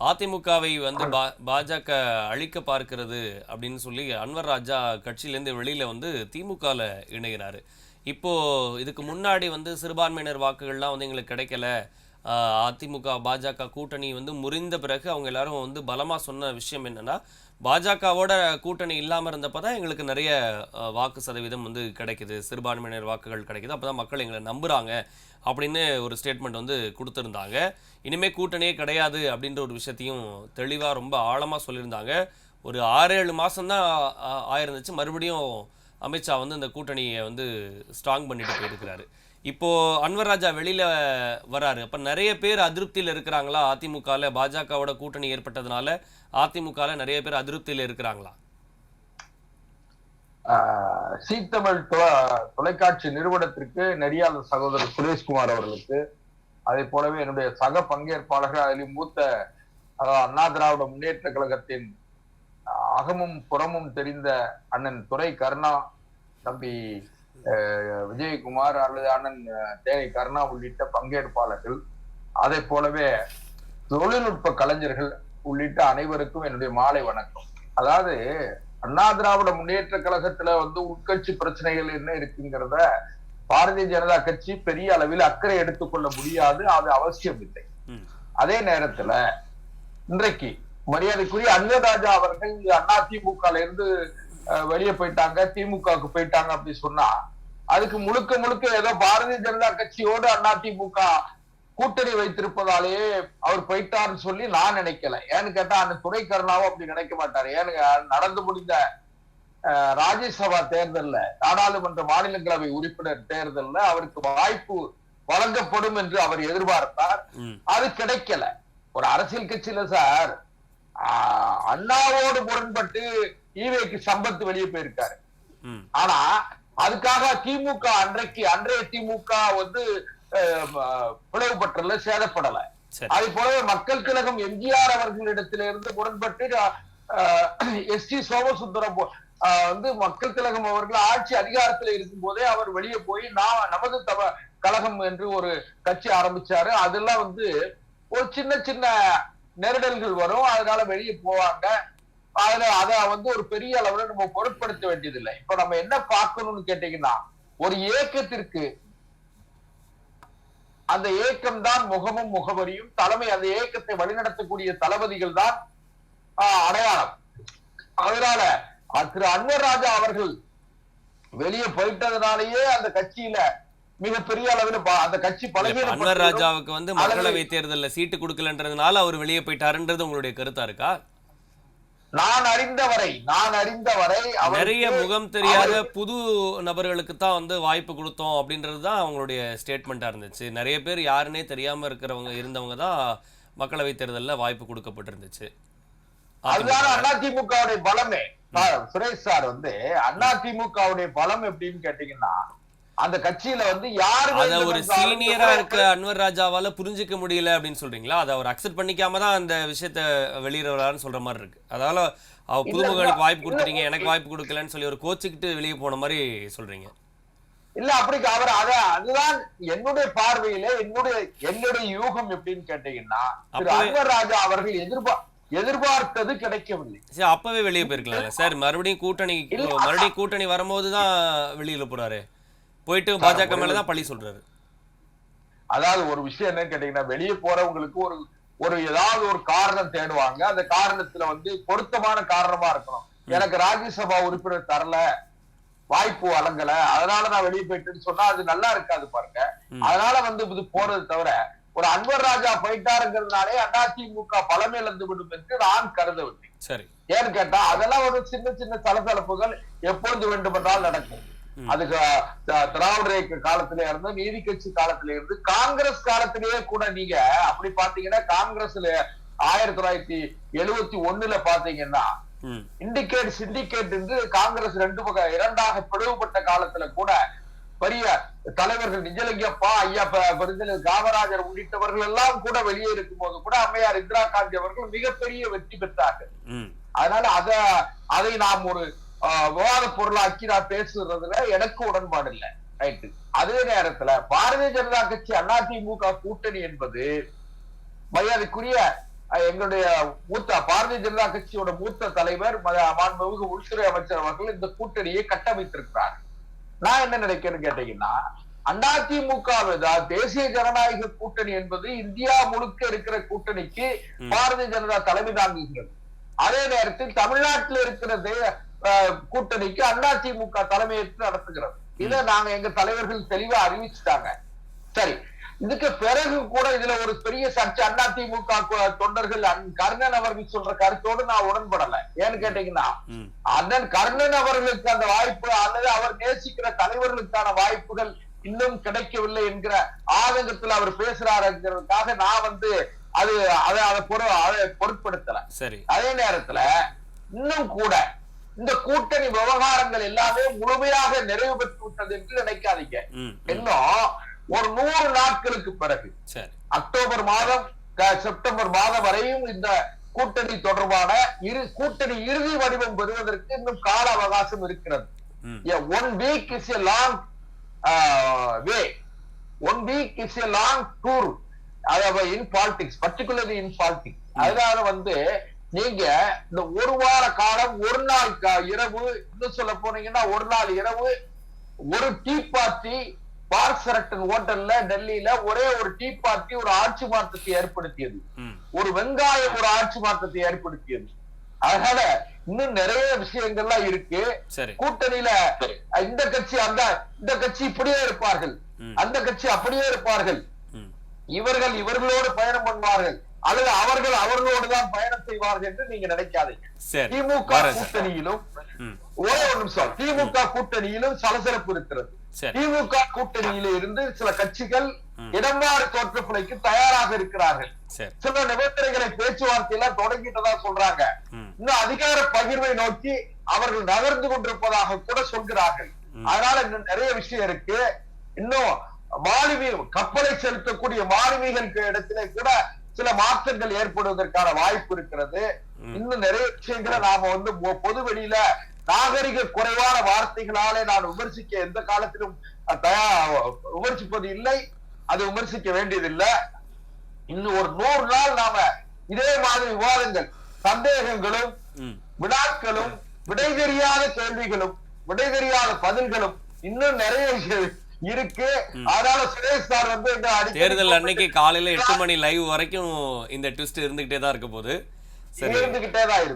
அதிமுகவை வந்து பா- பாஜக அழிக்க பார்க்கிறது அப்படின்னு சொல்லி அன்வர் ராஜா கட்சியிலேருந்து வெளியில வந்து திமுகல இணைகிறாரு. இப்போ இதுக்கு முன்னாடி வந்து சிறுபான்மையினர் வாக்குகள்லாம் வந்து எங்களுக்கு கிடைக்கல. அதிமுக பாஜக கூட்டணி வந்து முறிந்த பிறகு அவங்க எல்லாரும் வந்து பலமாக சொன்ன விஷயம் என்னன்னா பாஜகவோட கூட்டணி இல்லாமல் இருந்தப்போ தான் எங்களுக்கு நிறைய வாக்கு சதவீதம் வந்து கிடைக்குது. சிறுபான்மையினர் வாக்குகள் கிடைக்குது. அப்போ தான் மக்கள் எங்களை நம்புகிறாங்க அப்படின்னு ஒரு ஸ்டேட்மெண்ட் வந்து கொடுத்துருந்தாங்க. இனிமேல் கூட்டணியே கிடையாது அப்படின்ற ஒரு விஷயத்தையும் தெளிவாக ரொம்ப ஆழமாக சொல்லியிருந்தாங்க. ஒரு ஆறு ஏழு மாதம்தான் ஆயிருந்துச்சு. மறுபடியும் அமித்ஷா வந்து இந்த கூட்டணியை வந்து ஸ்ட்ராங் பண்ணிட்டு போயிருக்கிறாரு. இப்போ அன்வர் ராஜா வெளியில வராரு. அப்ப நிறைய பேர் அதிருப்தியில இருக்கிறாங்களா? அதிமுகல பாஜகவோட கூட்டணி ஏற்பட்டதுனால அதிமுகல நிறைய பேர் அதிருப்தியில இருக்கிறாங்களா? சீத்தமிழ் தொலைக்காட்சி நிறுவனத்திற்கு நெறியாளர் சகோதரர் சுரேஷ்குமார் அவர்களுக்கு அதே போலவே என்னுடைய சக பங்கேற்பாளர்கள் அதிலும் மூத்த அண்ணா திராவிட முன்னேற்ற கழகத்தின் அகமும் புறமும் தெரிந்த அண்ணன் துறை கருணா தம்பி விஜயகுமார் அல்லது அண்ணன் தேனி கருணா உள்ளிட்ட பங்கேற்பாளர்கள். அதே போலவே தொழில்நுட்ப கலைஞர்கள் உள்ளிட்ட அனைவருக்கும் என்னுடைய மாலை வணக்கம். அதாவது அண்ணா திராவிட முன்னேற்ற கழகத்துல வந்து உட்கட்சி பிரச்சனைகள் என்ன இருக்குங்கிறத பாரதிய ஜனதா கட்சி பெரிய அளவில் அக்கறை எடுத்துக்கொள்ள முடியாது அது அவசியம் இல்லை. அதே நேரத்துல இன்றைக்கு மரியாதைக்குரிய அன்வராஜா அவர்கள் அண்ணா திமுக இருந்து வெளியே போயிட்டாங்க திமுகவுக்கு போயிட்டாங்க அப்படி சொன்னா அதுக்கு முழுக்க முழுக்க ஏதோ பாரதிய ஜனதா கட்சியோடு அண்ணா திமுக கூட்டணி வைத்திருப்பதாலேயே அவர் போயிட்டார்னு சொல்லி நான் நினைக்கல. ஏன்னு கேட்டா அந்த துறை கருணாவும் அப்படி நினைக்க மாட்டாரு. ஏன்னு நடந்து முடிந்த ராஜ்யசபா தேர்தல்ல நாடாளுமன்ற மாநிலங்களவை உறுப்பினர் தேர்தல்ல அவருக்கு வாய்ப்பு வழங்கப்படும் என்று அவர் எதிர்பார்த்தார். அது கிடைக்கல. ஒரு அரசியல் கட்சியில சார் அண்ணாவோடு முரண்பட்டு ஈவேக்கு சம்பத்து வெளியே போயிருக்காரு. ஆனா அதுக்காக திமுக அன்றைக்கு அன்றைய திமுக வந்து பிளவுபற்றல சேதப்படல. அதே போலவே மக்கள் கழகம் எம்ஜிஆர் அவர்களிடத்திலிருந்து முரண்பட்டு எஸ் டி சோமசுந்தரம் வந்து மக்கள் கழகம் அவர்கள் ஆட்சி அதிகாரத்துல இருக்கும் போதே அவர் வெளியே போய் நான் நமது தவ கழகம் என்று ஒரு கட்சி ஆரம்பிச்சாரு. அதெல்லாம் வந்து ஒரு சின்ன சின்ன நெருடல்கள் வரும். அதனால வெளியே போவாங்க. அதுல அத வந்து ஒரு பெரிய அளவுல நம்ம பொருட்படுத்த வேண்டியதில்லை. இப்ப நம்ம என்ன பார்க்கணும்னு கேட்டீங்கன்னா ஒரு ஏக்கத்திற்கு அந்த ஏக்கம் தான் முகமும் முகவரியும் தலைமை அந்த ஏக்கத்தை வழிநடத்தக்கூடிய தளபதிகள் தான் அடையாளம். அதனால திரு அன்வர் ராஜா அவர்கள் வெளியே போயிட்டதுனாலேயே அந்த கட்சியில மிகப்பெரிய அளவில் அந்த கட்சி பலகீனப்பட்டு ராஜாவுக்கு வந்து மக்களவை தேர்தல்ல சீட்டு கொடுக்கலன்றதுனால அவர் வெளியே போயிட்டாருன்றது உங்களுடைய கருத்தா இருக்கா? நான் அறிந்தவரை நான் அறிந்தவரை நிறைய முகம் தெரியாத புது நபர்களுக்கு தான் வந்து வாய்ப்பு கொடுத்தோம் அப்படின்றது தான் அவங்களுடைய ஸ்டேட்மெண்ட்டாக இருந்துச்சு. நிறைய பேர் யாருன்னே தெரியாம இருக்கிறவங்க இருந்தவங்க தான் மக்களவை தேர்தலில் வாய்ப்பு கொடுக்கப்பட்டிருந்துச்சு. அதுதான் அதிமுக. அதிமுகவுடைய பலமே. சார், சுரேஷ் சார் வந்து அதிமுகவுடைய பலம் எப்படின்னு கேட்டீங்கன்னா அந்த கட்சியில வந்து யாரு ஒரு சீனியரா இருக்க அன்வர் ராஜாவால புரிஞ்சுக்க முடியல அப்படின்னு சொல்றீங்களா? அதை அவர் அக்செப்ட் பண்ணிக்காம தான் அந்த விஷயத்த வெளியிடறாருன்னு சொல்ற மாதிரி இருக்கு. அதால அவ புதுமுகளுக்கு வாய்ப்பு கொடுத்துறீங்க எனக்கு வாய்ப்பு கொடுக்கலன்னு சொல்லி ஒரு கோச்சுக்கிட்டு வெளியே போன மாதிரி சொல்றீங்க. இல்ல அப்படி அவர் அத அதுதான் என்னுடைய பார்வையில என்னுடைய என்னுடைய யூகம் எப்படின்னு கேட்டீங்கன்னா அன்வர் ராஜா அவர்கள் எதிர்பார் எதிர்பார்த்தது கிடைக்கவில்லை. சரி அப்பவே வெளியே போயிருக்கலாம்ல. சார் மறுபடியும் கூட்டணி. மறுபடியும் கூட்டணி வரும்போது தான் வெளியில போறாரு. போயிட்டு பாஜக மேல தான் பழி சொல்றாரு. அதாவது ஒரு விஷயம் என்ன கேட்டீங்கன்னா வெளியே போறவங்களுக்கு ஒரு ஒரு ஏதாவது ஒரு காரணம் தேடுவாங்க. அந்த காரணத்துல வந்து பொருத்தமான காரணமா இருக்கணும். எனக்கு ராஜ்யசபா உறுப்பினர் தரல வாய்ப்பு வழங்கல அதனால நான் வெளியே போயிட்டேன்னு சொன்னா அது நல்லா இருக்காது பாருங்க. அதனால வந்து இது போறது தவிர ஒரு அன்வர் ராஜா போயிட்டாருங்கிறதுனாலே அதிமுக பலமே இழந்து விடும் என்று நான் கருதவில்லை. சரி. ஏன்னு கேட்டா அதெல்லாம் ஒரு சின்ன சின்ன சலசலப்புகள் எப்பொழுது வேண்டுமென்றால் நடக்கும். அதுக்கு அஹ், திராவிட இயக்க காலத்திலே இருந்து நீதி கட்சி காலத்திலே இருந்து காங்கிரஸ் காலத்திலேயே கூட நீங்க அப்படி பாத்தீங்கன்னா காங்கிரஸ்ல ஆயிரத்தி தொள்ளாயிரத்தி எழுவத்தி ஒண்ணுல பாத்தீங்கன்னா இண்டிகேட் சிண்டிகேட் என்று காங்கிரஸ் ரெண்டு பக்கம் இரண்டாக பிளவுபட்ட காலத்துல கூட பெரிய தலைவர்கள் நிஜலிங்கப்பா ஐயா காமராஜர் உள்ளிட்டவர்கள் எல்லாம் கூட வெளியே இருக்கும் போது கூட அம்மையார் இந்திரா காந்தி அவர்கள் மிகப்பெரிய வெற்றி பெற்றார்கள். அதனால அத அதை நாம் ஒரு விவாத பொருளாக்கி நான் பேசுறதுல எனக்கு உடன்பாடு இல்லை. ரைட்டு அதே நேரத்துல பாரதிய ஜனதா கட்சி அதிமுக கூட்டணி என்பது மரியாதைக்குரிய எங்களுடைய மூத்த பாரதிய ஜனதா கட்சியோட மூத்த தலைவர் மாண்புமிகு உள்துறை அமைச்சர் அவர்கள் இந்த கூட்டணியை கட்டமைத்திருக்கிறார். நான் என்ன நினைக்கிறேன்னு கேட்டீங்கன்னா அதிமுக தேசிய ஜனநாயக கூட்டணி என்பது இந்தியா முழுக்க இருக்கிற கூட்டணிக்கு. பாரதிய ஜனதா தலைமை தாங்குகிறது. அதே நேரத்தில் தமிழ்நாட்டில் இருக்கிற கூட்டணிக்கு அதிமுக தலைமையேற்று நடத்துகிறது. இதை நாங்க எங்க தலைவர்கள் தெளிவா அறிவிச்சுட்டாங்க. சரி இதுக்கு பிறகு கூட இதுல ஒரு பெரிய சர்ச்சை அதிமுக தொண்டர்கள் கர்ணன் அவர்கள் சொல்ற கருத்தோடு நான் உடன்படல. ஏன்னு கேட்டீங்கன்னா அண்ணன் கர்ணன் அவர்களுக்கு அந்த வாய்ப்பு அல்லது அவர் நேசிக்கிற தலைவர்களுக்கான வாய்ப்புகள் இன்னும் கிடைக்கவில்லை என்கிற ஆதங்கத்தில் அவர் பேசுறாருங்கிறதுக்காக நான் வந்து அது அதை அதை பொருட்படுத்தல. சரி. அதே நேரத்துல இன்னும் கூட இந்த கூட்டணி விவகாரங்கள் எல்லாமே முழுமையாக நிறைவு பெற்று விட்டது என்று நினைக்காதீங்க. இன்னும் ஒரு நூறு நாட்களுக்கு பிறகு அக்டோபர் மாதம் செப்டம்பர் மாதம் வரையும் இந்த கூட்டணி தொடர்பான இரு கூட்டணி இறுதி வடிவம் பெறுவதற்கு இன்னும் கால அவகாசம் இருக்கிறது. One week is a long way one week is a long tour அதாவது in politics particularly in politics அதனால வந்து நீங்க இந்த ஒரு வார காலம் ஒரு நாள் இரவு இன்னும் சொல்ல போனீங்கன்னா ஒரு நாள் இரவு ஒரு டீ பார்ட்டி பார்சரட்டன் ஹோட்டல்ல டெல்லியில ஒரே ஒரு டீ பார்ட்டி ஒரு ஆட்சி மாற்றத்தை ஏற்படுத்தியது. ஒரு வெங்காயம் ஒரு ஆட்சி மாற்றத்தை ஏற்படுத்தியது. அதனால இன்னும் நிறைய விஷயங்கள்லாம் இருக்கு. கூட்டணியில இந்த கட்சி அந்த இந்த கட்சி இப்படியே இருப்பார்கள். அந்த கட்சி அப்படியே இருப்பார்கள். இவர்கள் இவர்களோடு பயணம் பண்ணுவார்கள். அல்லது அவர்கள் அவர்களோடு தான் பயணம் செய்வார்கள் என்று நீங்க நினைக்காதீங்க. திமுக கூட்டணியிலும் ஒரே ஒரு நிமிஷம். திமுக கூட்டணியிலும் சலசலப்பு இருக்கிறது. திமுக கூட்டணியில இருந்து சில கட்சிகள். இடமாறு தோற்றப்பிழைக்கு தயாராக இருக்கிறார்கள். சில நிபந்தனைகளை பேச்சுவார்த்தையில தொடங்கிட்டதா சொல்றாங்க. இன்னும் அதிகார பகிர்வை நோக்கி அவர்கள் நகர்ந்து கொண்டிருப்பதாக கூட சொல்கிறார்கள். அதனால இன்னும் நிறைய விஷயம் இருக்கு. இன்னும் மாலுமி கப்பலை செலுத்தக்கூடிய மாலுமிகளுக்கு இடத்துல கூட சில மாற்றங்கள் ஏற்படுவதற்கான வாய்ப்பு இருக்கிறது. இன்னும் நிறைய விஷயங்களை நாம வந்து பொது வெளியில நாகரிக குறைவான வார்த்தைகளாலே நான் விமர்சிக்க எந்த காலத்திலும் விமர்சிப்பது இல்லை. அது விமர்சிக்க வேண்டியதில்லை. இன்னும் ஒரு நூறு நாள் நாம இதே மாதிரி விவாதங்கள் சந்தேகங்களும் வினாக்களும் விடை தெரியாத கேள்விகளும் விடை தெரியாத பதில்களும் இன்னும் நிறைய இருக்கு. அதனால சுரேஷ் சார் வந்து அடிக்கடி தேர்தல் அன்னைக்கு காலையில எட்டு மணி லைவ் வரைக்கும் இந்த ட்விஸ்ட் இருந்துகிட்டே தான் இருக்க போகுது. இருந்துகிட்டே தான் இருக்கும்.